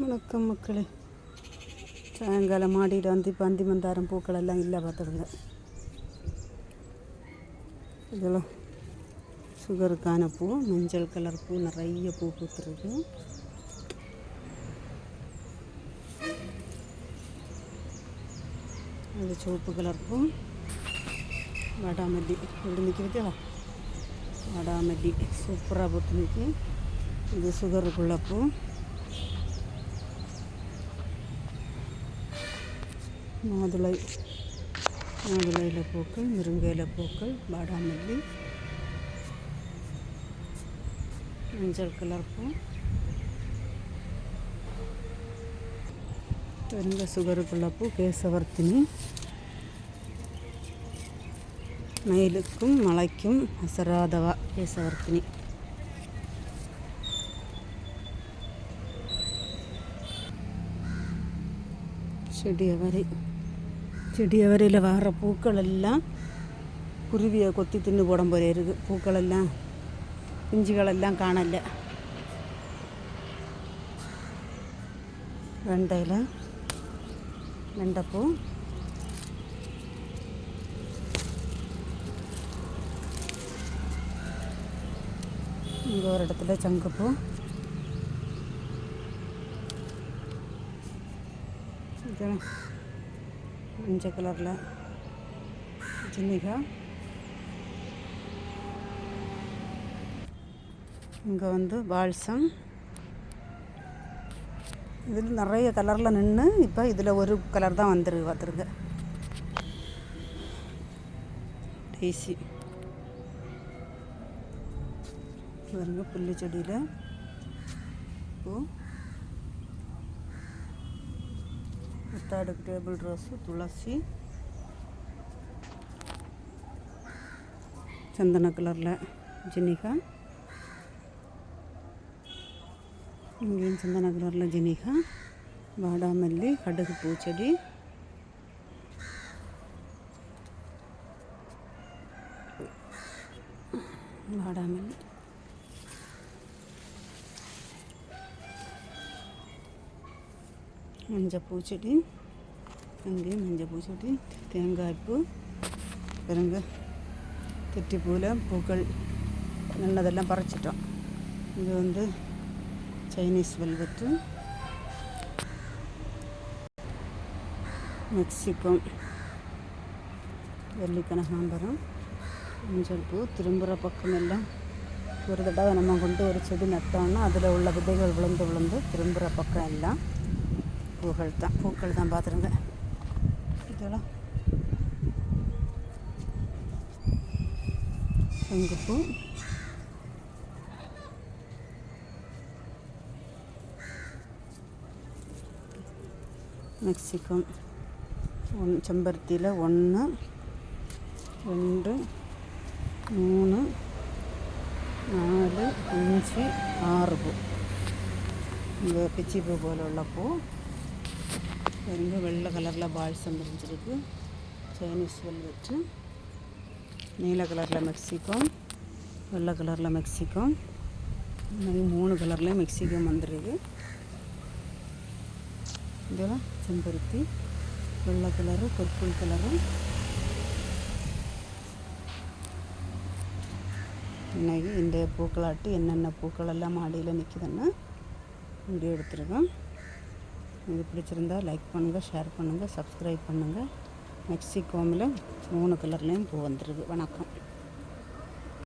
வணக்கம் மக்களே. சாயங்காலம் மாடியில் வந்து இப்போ அந்தி மந்தாரம் பூக்கள் எல்லாம் இல்லை பார்த்துருங்க இதெல்லாம் சுகருக்கான பூ மஞ்சள் கலர் பூ நிறைய பூ பூத்துருக்கு. அது சிவப்பு கலர் பூ. வடாமல்லி. இப்படி நிற்கிறதா? வடாமல்லி. சூப்பராக பூத்து நிற்கி இது சுகருக்குள்ள பூ. மாதுளை மாதுளையில பூக்கள் முருங்கையில பூக்கள் வாடாமல்லி மஞ்சள் கலர் பூ பெருங்க சுகருக்குள்ள பூ கேசவர்த்தினி மயிலுக்கும் மலைக்கும் அசராதவா கேசவர்த்தினி. செடி அவரை செடி அவரையில் வர பூக்கள் எல்லாம் குருவியை கொத்தி தின்னு போடம் போல இருக்குது பூக்களெல்லாம் பிஞ்சுகளெல்லாம் காணல வெண்டையில் வெண்டைப்பூ இங்கே ஒரு இடத்துல சங்குப்பூ இது மஞ்சள் கலரில் ஜின்னிகா. இங்கே வந்து பால்சம் இதில் நிறைய கலரில் நின்று இப்போ இதில் ஒரு கலர் தான் வந்துருக்கு பார்த்துருங்க டேசி. பாருங்க புல்லு செடியில். பூ முத்தாடுக்கு டேபிள் ரோஸு துளசி சந்தன கலரில் ஜினிகா இங்கேயும் சந்தன கலரில் ஜினிகா வாடாமல்லி கடுகு பூச்செடி வாடாமல்லி மஞ்சள் பூச்செடி அங்கேயும் மஞ்சள் பூச்செடி தேங்காய் பூ பாருங்க தெட்டிப்பூவில் பூக்கள் நல்லதெல்லாம் பறிச்சிட்டோம். இது வந்து சைனீஸ் வெல்வெட்டு. மெக்சிகம் வெள்ளிக்கனகாம்பரம் மஞ்சள் பூ திரும்புகிற பக்கம் எல்லாம் ஒரு தடவை நம்ம கொண்டு ஒரு செடி நட்டோம்னா அதில் உள்ள விதைகள் விழுந்து விழுந்து திரும்புகிற பக்கம் எல்லாம் பூக்கள் தான் பூக்கள் தான் பார்த்துருங்க இதெல்லாம். சங்குப்பூ மெக்சிகம். ஒன் செம்பருத்தியில் ஒன்று ரெண்டு மூணு நாலு அஞ்சு ஆறு பூ. இந்த பிச்சி பூ போல பாருங்க வெள்ளை கலரில் பால்சம் இருந்துருக்கு. சைனீஸ் வெல்வெட்டு நீல கலரில் மெக்சிகோ வெள்ளை கலரில் மெக்சிகோ. மாதிரி மூணு கலர்லேயும் மெக்சிகம் வந்துருக்கு. இதெல்லாம் செம்பருத்தி வெள்ளை கலரு பர்பிள் கலரும் இன்றைக்கி இந்த பூக்களாட்டு என்னென்ன பூக்கள் எல்லாம் மாடியில் நிற்குதுன்னு வீடியோ எடுத்துருக்கேன் இது பிடிச்சிருந்தா லைக் பண்ணுங்கள் ஷேர் பண்ணுங்கள் சப்ஸ்கிரைப் பண்ணுங்கள் மெக்சிகோமில் மூணு கலர்லேயும் பூ வந்துருக்கு வணக்கம்.